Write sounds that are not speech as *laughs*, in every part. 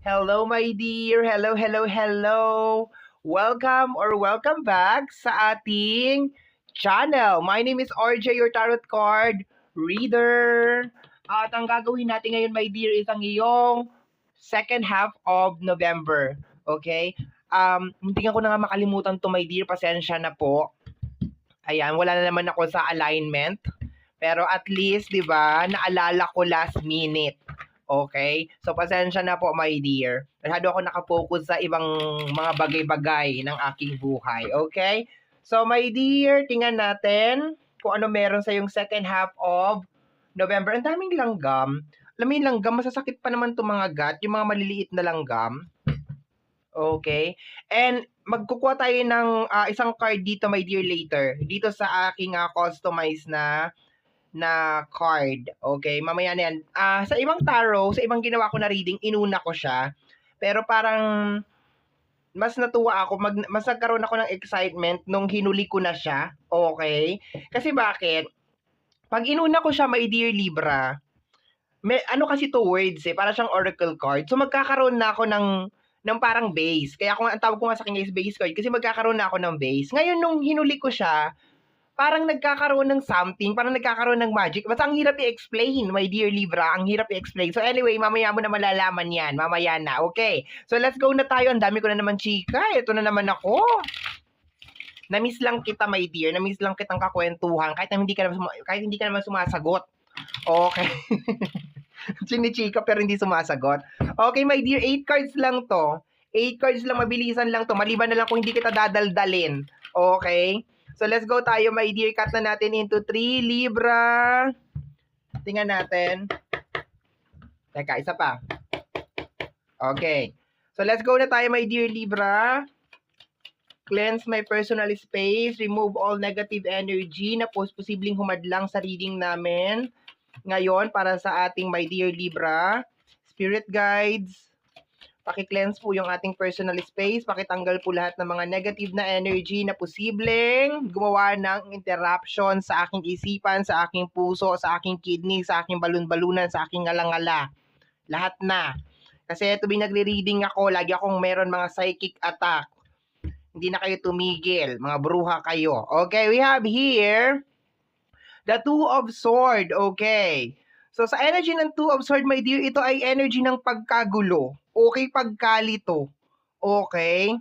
Hello, my dear. Hello, hello, hello. Welcome or welcome back sa ating channel. My name is RJ, your tarot card reader. At ang gagawin natin ngayon, my dear, is ang iyong second half of November. Okay? Um, hindi ko na nga makalimutan to, my dear. Pasensya na po. Ayan, wala na naman ako sa alignment. Pero at least, di ba, naalala ko last minute. Okay? So, pasensya na po, my dear. Masyado ako nakapokus sa ibang mga bagay-bagay ng aking buhay. Okay? So, my dear, tingnan natin kung ano meron sa yung second half of November. Ang daming langgam. Alam mo yung langgam, masasakit pa naman itong mga gut, yung mga maliliit na langgam. Okay? And magkukuha tayo ng ah, isang card dito, my dear, later. Dito sa aking ah, customized na na card. Okay, mamaya na yan. Ah, sa ibang tarot, sa ibang ginawa ko na reading, inuna ko siya. Pero parang mas natuwa ako, mag, mas nagkaroon ako ng excitement nung hinuli ko na siya. Okay? Kasi bakit? Pag inuna ko siya, my dear Libra, may, ano kasi to words eh, para siyang oracle card. So magkakaroon na ako ng ng parang base. Kaya kung ang tawag ko nga sa kanya is base card kasi magkakaroon na ako ng base. Ngayon nung hinuli ko siya, parang nagkakaroon ng something, parang nagkakaroon ng magic. Basta ang hirap i-explain, my dear Libra, ang hirap i-explain. So anyway, mamaya mo na malalaman yan. Mamaya na, okay? So let's go na tayo. Ang dami ko na naman chika. Ito na naman ako. Namiss lang kita, my dear. Namiss lang kitang kakwentuhan kahit hindi ka naman, kahit hindi ka naman sumasagot. Okay. *laughs* Chinichika pero hindi sumasagot. Okay, my dear, 8 cards lang to. 8 cards lang, mabilisan lang to. Maliban na lang kung hindi kita dadaldalin. Okay? So, let's go tayo, my dear. Cut na natin into 3 Libra. Tingnan natin. Teka, isa pa. Okay. So, let's go na tayo, my dear Libra. Cleanse my personal space. Remove all negative energy na pos posibleng humadlang sa reading namin ngayon para sa ating my dear Libra. Spirit guides, Paki-cleanse po yung ating personal space, pakitanggal po lahat ng mga negative na energy na posibleng gumawa ng interruption sa aking isipan, sa aking puso, sa aking kidney, sa aking balon-balunan, sa aking alangala. Lahat na. Kasi tuwing nagre-reading ako, lagi akong meron mga psychic attack. Hindi na kayo tumigil, mga bruha kayo. Okay, we have here the Two of Sword. Okay. So sa energy ng Two of Sword, my dear, ito ay energy ng pagkagulo. Okay, pagkalito. Okay?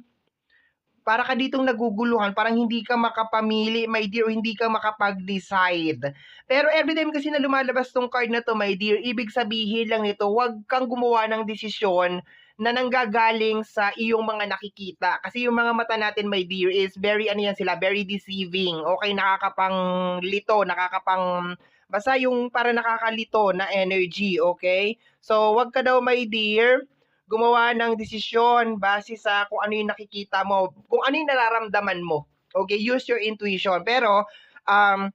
Para ka ditong naguguluhan, parang hindi ka makapamili, my dear, o hindi ka makapag-decide. Pero every time kasi na lumalabas tong card na to, my dear, ibig sabihin lang nito, huwag kang gumawa ng desisyon na nanggagaling sa iyong mga nakikita. Kasi yung mga mata natin, my dear, is very, ano yan sila, very deceiving. Okay, nakakapang lito, nakakapang basta yung para nakakalito na energy, okay? So, wag ka daw, my dear, gumawa ng desisyon base sa kung ano yung nakikita mo, kung ano yung nararamdaman mo. Okay, use your intuition. Pero, um,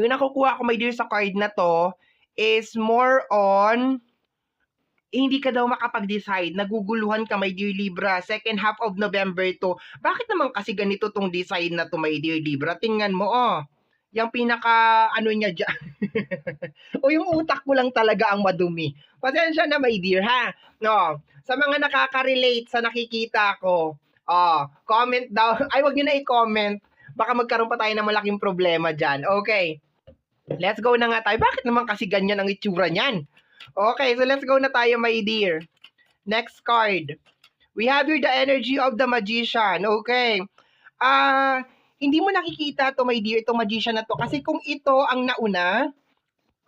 yung nakukuha ko, my dear, sa card na to, is more on, hindi ka daw makapag-decide. Naguguluhan ka, my dear Libra. Second half of November to. Bakit naman kasi ganito tong design na to, my dear Libra? Tingnan mo, oh. Yung pinaka, ano niya dyan. *laughs* o yung utak mo lang talaga ang madumi. Pasensya na, my dear, ha? No. Sa mga nakaka-relate sa nakikita ko, oh, comment daw. *laughs* Ay, wag niyo na i-comment. Baka magkaroon pa tayo ng malaking problema dyan. Okay. Let's go na nga tayo. Bakit naman kasi ganyan ang itsura niyan? Okay, so let's go na tayo, my dear. Next card. We have here the energy of the magician. Okay. Ah, hindi mo nakikita to, my dear, itong magician na to. Kasi kung ito ang nauna,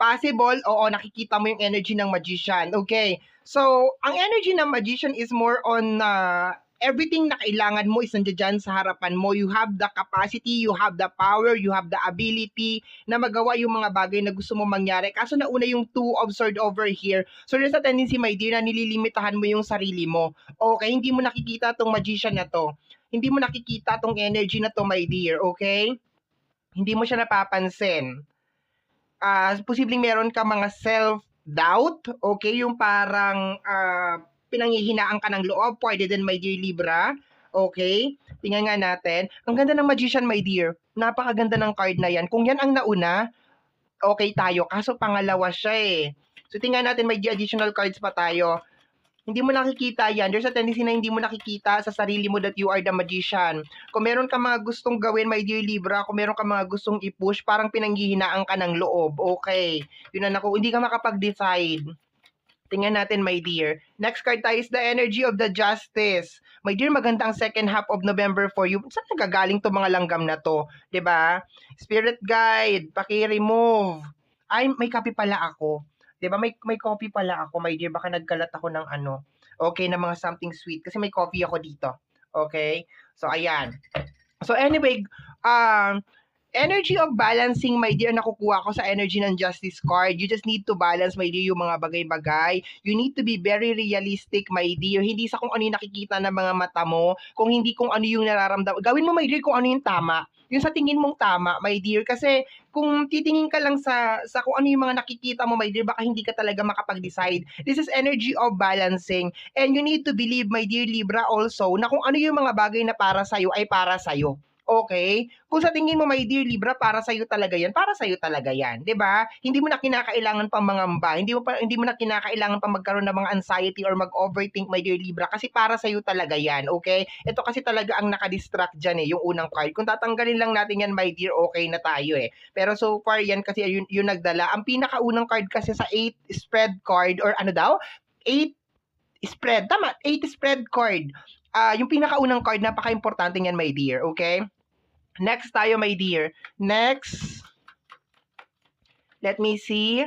possible, oo, nakikita mo yung energy ng magician. Okay. So, ang energy ng magician is more on uh, everything na kailangan mo is nandiyan sa harapan mo. You have the capacity, you have the power, you have the ability na magawa yung mga bagay na gusto mo mangyari. Kaso nauna yung two of sword over here. So, there's a tendency, my dear, na nililimitahan mo yung sarili mo. Okay, hindi mo nakikita tong magician na to. Hindi mo nakikita tong energy na to, my dear. Okay? Hindi mo siya napapansin ah posibleng meron ka mga self-doubt, okay? Yung parang ah, pinanghihinaan ka ng loob, pwede din, my dear Libra. Okay? Tingnan nga natin. Ang ganda ng Magician, my dear. Napakaganda ng card na yan. Kung yan ang nauna, okay tayo. Kaso pangalawa siya eh. So tingnan natin, may additional cards pa tayo. Hindi mo nakikita yan. There's a tendency na hindi mo nakikita sa sarili mo that you are the magician. Kung meron ka mga gustong gawin, my dear Libra, kung meron ka mga gustong i-push, parang pinanghihinaan ka ng loob. Okay. Yun na ako. Hindi ka makapag-decide. Tingnan natin, my dear. Next card tayo is the energy of the justice. My dear, maganda ang second half of November for you. Saan nagagaling to mga langgam na to? ba? Spirit guide, paki-remove. Ay, may copy pala ako. ba? May may copy pala ako, my dear. Baka nagkalat ako ng ano. Okay, na mga something sweet kasi may coffee ako dito. Okay? So ayan. So anyway, um energy of balancing, my dear, nakukuha ko sa energy ng justice card. You just need to balance, my dear, yung mga bagay-bagay. You need to be very realistic, my dear. Hindi sa kung ano yung nakikita ng mga mata mo, kung hindi kung ano yung nararamdaman. Gawin mo, my dear, kung ano yung tama. Yung sa tingin mong tama, my dear. Kasi kung titingin ka lang sa, sa kung ano yung mga nakikita mo, my dear, baka hindi ka talaga makapag-decide. This is energy of balancing. And you need to believe, my dear Libra, also, na kung ano yung mga bagay na para sa'yo ay para sa'yo. Okay? Kung sa tingin mo, my dear Libra, para sa'yo talaga yan, para sa'yo talaga yan. 'di ba? Hindi mo na kinakailangan pang mangamba, hindi mo, pa, hindi mo na kinakailangan pang magkaroon ng mga anxiety or mag-overthink, my dear Libra, kasi para sa'yo talaga yan, okay? Ito kasi talaga ang nakadistract dyan eh, yung unang card. Kung tatanggalin lang natin yan, my dear, okay na tayo eh. Pero so far, yan kasi yun, yun nagdala. Ang pinakaunang card kasi sa 8 spread card, or ano daw? 8 spread, tama, 8 spread card. Ah, yung pinakaunang card, napaka-importante yan, my dear, okay? Next tayo, my dear. Next. Let me see.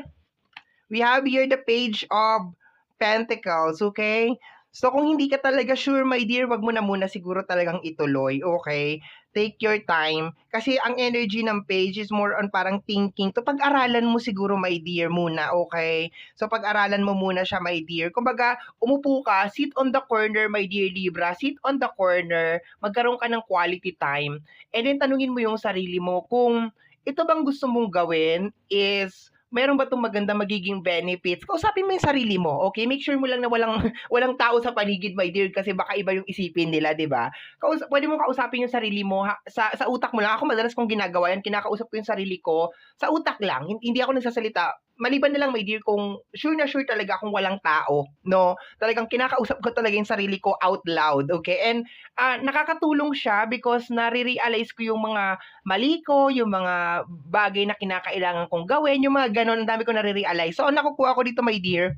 We have here the page of Pentacles, okay? So, kung hindi ka talaga sure, my dear, wag mo na muna siguro talagang ituloy, okay? Take your time. Kasi ang energy ng page is more on parang thinking. To pag-aralan mo siguro, my dear, muna, okay? So, pag-aralan mo muna siya, my dear. Kumbaga, umupo ka, sit on the corner, my dear Libra. Sit on the corner. Magkaroon ka ng quality time. And then, tanungin mo yung sarili mo kung ito bang gusto mong gawin is meron ba itong maganda magiging benefits? Kausapin mo yung sarili mo, okay? Make sure mo lang na walang *laughs* walang tao sa paligid, my dear, kasi baka iba yung isipin nila, 'di ba? Kaus pwede mo kausapin yung sarili mo ha, sa sa utak mo lang. Ako madalas kong ginagawa yan, kinakausap ko yung sarili ko sa utak lang. Hindi ako nagsasalita maliban na lang, my dear, kung sure na sure talaga kung walang tao, no? Talagang kinakausap ko talaga yung sarili ko out loud, okay? And uh, nakakatulong siya because nare-realize ko yung mga mali ko, yung mga bagay na kinakailangan kong gawin, yung mga ganun, ang dami ko nare-realize. So, ang nakukuha ko dito, my dear,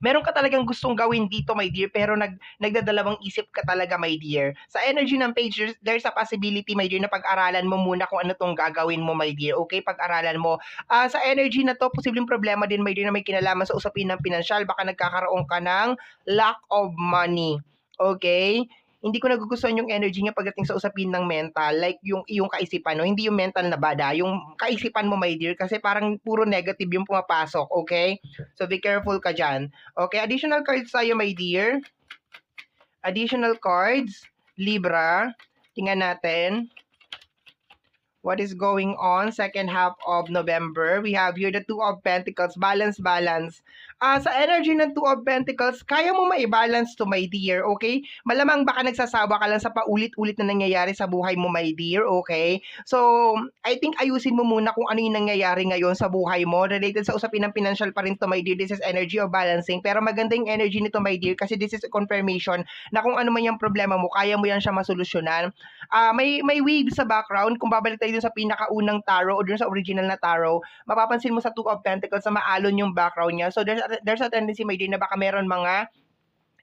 meron ka talagang gustong gawin dito, my dear, pero nag, nagdadalawang isip ka talaga, my dear. Sa energy ng page, there's, there's a possibility, my dear, na pag-aralan mo muna kung ano tong gagawin mo, my dear. Okay, pag-aralan mo. Uh, sa energy na to, posibleng problema din, my dear, na may kinalaman sa usapin ng pinansyal. Baka nagkakaroon ka ng lack of money. Okay? Hindi ko nagugustuhan yung energy niya pagdating sa usapin ng mental, like yung yung kaisipan, no? Hindi yung mental na bada, yung kaisipan mo, my dear, kasi parang puro negative yung pumapasok, okay? So be careful ka diyan. Okay, additional cards tayo, my dear. Additional cards, Libra. Tingnan natin what is going on second half of November. We have here the Two of Pentacles, balance, balance uh, sa energy ng Two of Pentacles, kaya mo ma-balance to, my dear, okay? Malamang baka nagsasawa ka lang sa paulit-ulit na nangyayari sa buhay mo, my dear, okay? So, I think ayusin mo muna kung ano yung nangyayari ngayon sa buhay mo. Related sa usapin ng financial pa rin to, my dear. This is energy of balancing. Pero maganda yung energy nito, my dear, kasi this is a confirmation na kung ano man yung problema mo, kaya mo yan siya masolusyonan. Uh, may, may wave sa background. Kung babalik dun sa pinakaunang tarot o dun sa original na tarot, mapapansin mo sa Two of Pentacles na maalon yung background niya. So, there's there's a tendency, may din na baka meron mga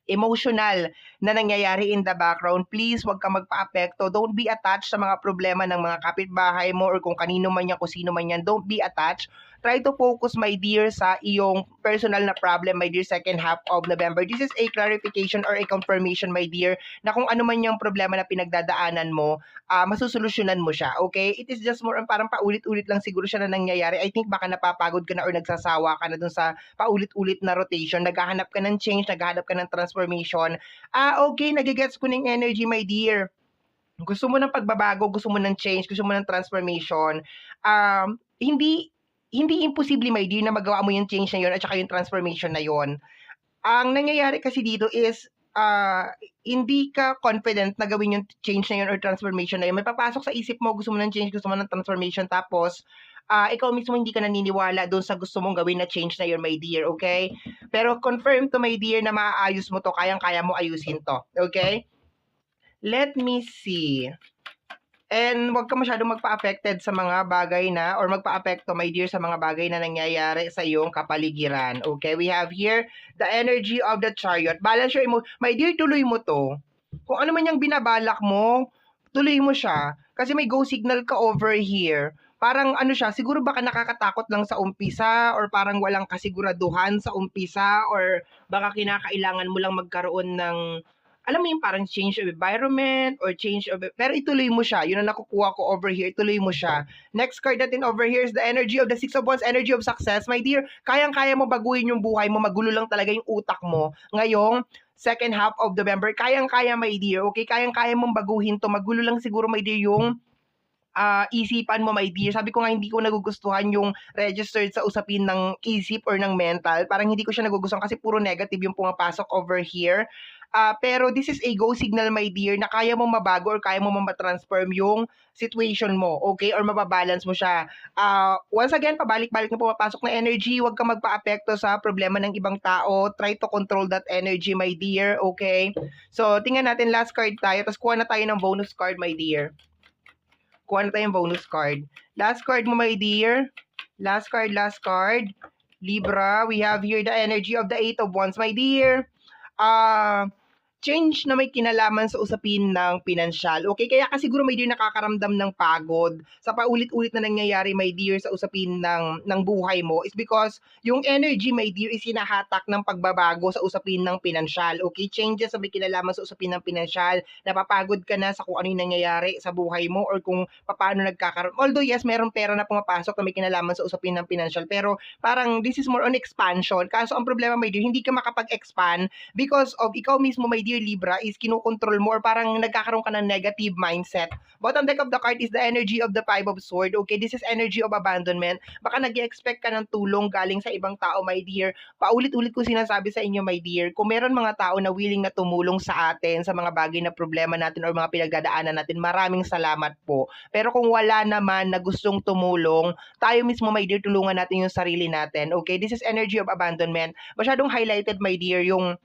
emotional na nangyayari in the background, please wag ka magpa-apekto. Don't be attached sa mga problema ng mga kapitbahay mo or kung kanino man yan, kung sino man yan. Don't be attached try to focus, my dear, sa iyong personal na problem, my dear, second half of November. This is a clarification or a confirmation, my dear, na kung ano man yung problema na pinagdadaanan mo, uh, masusolusyonan mo siya, okay? It is just more, parang paulit-ulit lang siguro siya na nangyayari. I think baka napapagod ka na or nagsasawa ka na dun sa paulit-ulit na rotation, naghahanap ka ng change, naghahanap ka ng transformation. Ah, uh, okay, nagigets ko ng energy, my dear gusto mo ng pagbabago, gusto mo ng change, gusto mo ng transformation, um, hindi hindi imposible, my dear, na magawa mo yung change na yun at saka yung transformation na yun. Ang nangyayari kasi dito is, uh, hindi ka confident na gawin yung change na yun or transformation na yun. May papasok sa isip mo, gusto mo ng change, gusto mo ng transformation, tapos, uh, ikaw mismo hindi ka naniniwala doon sa gusto mong gawin na change na yun, my dear, okay? Pero confirm to my dear na maaayos mo to, kayang-kaya mo ayusin to. Okay? Let me see. And wag ka masyadong magpa-affected sa mga bagay na or magpa-apekto my dear sa mga bagay na nangyayari sa iyong kapaligiran. Okay, we have here the energy of the chariot. Balance your emo. My dear, tuloy mo to. Kung ano man yung binabalak mo, tuloy mo siya. Kasi may go signal ka over here. Parang ano siya, siguro baka nakakatakot lang sa umpisa or parang walang kasiguraduhan sa umpisa or baka kinakailangan mo lang magkaroon ng alam mo yung parang change of environment or change of pero ituloy mo siya. Yun ang nakukuha ko over here. Ituloy mo siya. Next card natin over here is the energy of the six of wands energy of success. My dear kayang-kaya mo baguhin yung buhay mo. Magulo lang talaga yung utak mo. Ngayong second half of November kayang-kaya my dear. Okay? Kayang-kaya mong baguhin to. Magulo lang siguro my dear yung uh, isipan mo, my dear. Sabi ko nga, hindi ko nagugustuhan yung registered sa usapin ng isip or ng mental. Parang hindi ko siya nagugustuhan kasi puro negative yung pumapasok over here. Uh, pero this is a go signal, my dear, na kaya mo mabago or kaya mo ma-transform yung situation mo, okay? Or mababalance mo siya. Uh, once again, pabalik-balik na pumapasok na energy, huwag ka magpa-apekto sa problema ng ibang tao. Try to control that energy, my dear, okay? So, tingnan natin, last card tayo, tapos kuha na tayo ng bonus card, my dear. Kuha na tayo ng bonus card. Last card mo, my dear. Last card, last card. Libra, we have here the energy of the Eight of Wands, my dear. Ah... Uh, change na may kinalaman sa usapin ng pinansyal. Okay, kaya kasi siguro may dear nakakaramdam ng pagod sa paulit-ulit na nangyayari my dear sa usapin ng ng buhay mo is because yung energy my dear is hinahatak ng pagbabago sa usapin ng pinansyal. Okay, changes sa may kinalaman sa usapin ng pinansyal, napapagod ka na sa kung ano yung nangyayari sa buhay mo or kung paano nagkakaroon. Although yes, meron pera na pumapasok na may kinalaman sa usapin ng pinansyal, pero parang this is more on expansion. Kaso ang problema my dear, hindi ka makapag-expand because of ikaw mismo my dear Libra is kinokontrol mo or parang nagkakaroon ka ng negative mindset. Bottom deck of the card is the energy of the Five of Sword. Okay, this is energy of abandonment. Baka nag expect ka ng tulong galing sa ibang tao, my dear. Paulit-ulit ko sinasabi sa inyo, my dear, kung meron mga tao na willing na tumulong sa atin sa mga bagay na problema natin or mga pinagdadaanan natin, maraming salamat po. Pero kung wala naman na gustong tumulong, tayo mismo, my dear, tulungan natin yung sarili natin. Okay, this is energy of abandonment. Masyadong highlighted, my dear, yung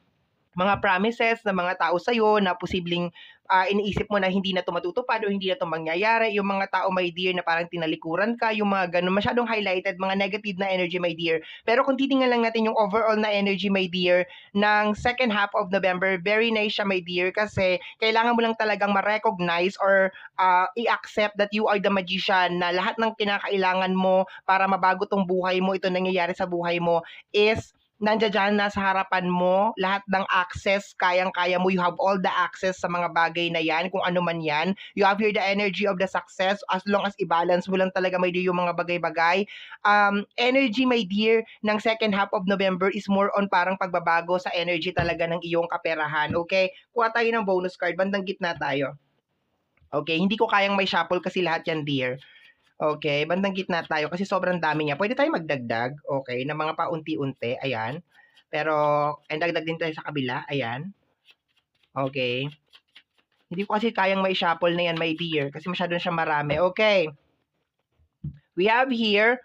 mga promises ng mga tao sa iyo na posibleng uh, iniisip mo na hindi na ito matutupad o hindi na ito mangyayari. Yung mga tao, my dear, na parang tinalikuran ka, yung mga ganun, masyadong highlighted, mga negative na energy, my dear. Pero kung titingnan lang natin yung overall na energy, my dear, ng second half of November, very nice siya, my dear, kasi kailangan mo lang talagang ma-recognize or uh, i-accept that you are the magician na lahat ng kinakailangan mo para mabago tong buhay mo, ito nangyayari sa buhay mo, is nandiyan na sa harapan mo, lahat ng access, kayang-kaya mo, you have all the access sa mga bagay na yan, kung ano man yan. You have here the energy of the success, as long as i-balance mo lang talaga, dear, yung mga bagay-bagay. Um, energy, my dear, ng second half of November is more on parang pagbabago sa energy talaga ng iyong kaperahan, okay? Kuha tayo ng bonus card, bandang gitna tayo. Okay, hindi ko kayang may shuffle kasi lahat yan, dear. Okay, bandang gitna tayo kasi sobrang dami niya. Pwede tayo magdagdag, okay, ng mga paunti-unti, ayan. Pero, and dagdag din tayo sa kabila, ayan. Okay. Hindi ko kasi kayang may shuffle na yan, my dear, kasi masyado na siya marami. Okay. We have here,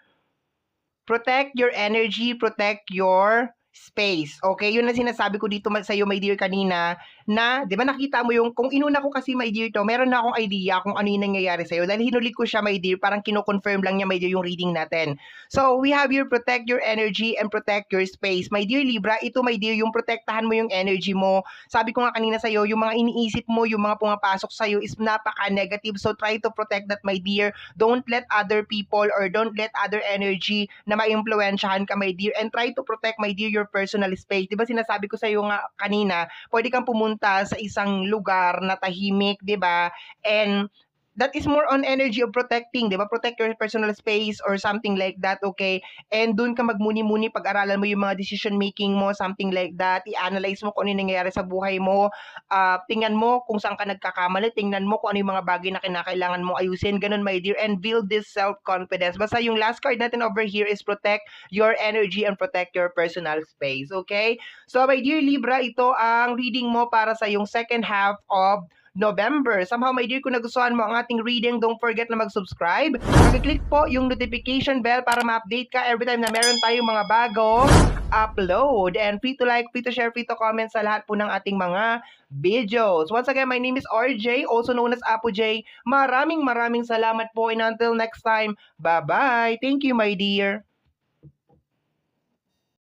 protect your energy, protect your space. Okay, yun ang sinasabi ko dito sa iyo, my dear, kanina, na, di ba nakita mo yung, kung inuna ko kasi, my dear, to, meron na akong idea kung ano yung nangyayari sa iyo. Dahil hinulit ko siya, my dear, parang kino-confirm lang niya, my dear, yung reading natin. So, we have here, protect your energy and protect your space. My dear Libra, ito, my dear, yung protektahan mo yung energy mo. Sabi ko nga kanina sa iyo, yung mga iniisip mo, yung mga pumapasok sa iyo is napaka-negative. So, try to protect that, my dear. Don't let other people or don't let other energy na ma-impluensyahan ka, my dear. And try to protect, my dear, your personal space. 'Di ba sinasabi ko sa iyo nga kanina, pwede kang pumunta sa isang lugar na tahimik, 'di ba? And that is more on energy of protecting, di ba? Protect your personal space or something like that, okay? And doon ka magmuni-muni, pag-aralan mo yung mga decision making mo, something like that. I-analyze mo kung ano nangyayari sa buhay mo. Uh, tingnan mo kung saan ka nagkakamali. Tingnan mo kung ano yung mga bagay na kinakailangan mo ayusin. Ganun, my dear. And build this self-confidence. Basta yung last card natin over here is protect your energy and protect your personal space, okay? So, my dear Libra, ito ang reading mo para sa yung second half of November. Somehow, my dear, kung nagustuhan mo ang ating reading, don't forget na mag-subscribe. Mag-click po yung notification bell para ma-update ka every time na meron tayong mga bago upload. And free to like, free to share, free to comment sa lahat po ng ating mga videos. Once again, my name is RJ, also known as Apo J. Maraming maraming salamat po and until next time, bye-bye. Thank you, my dear.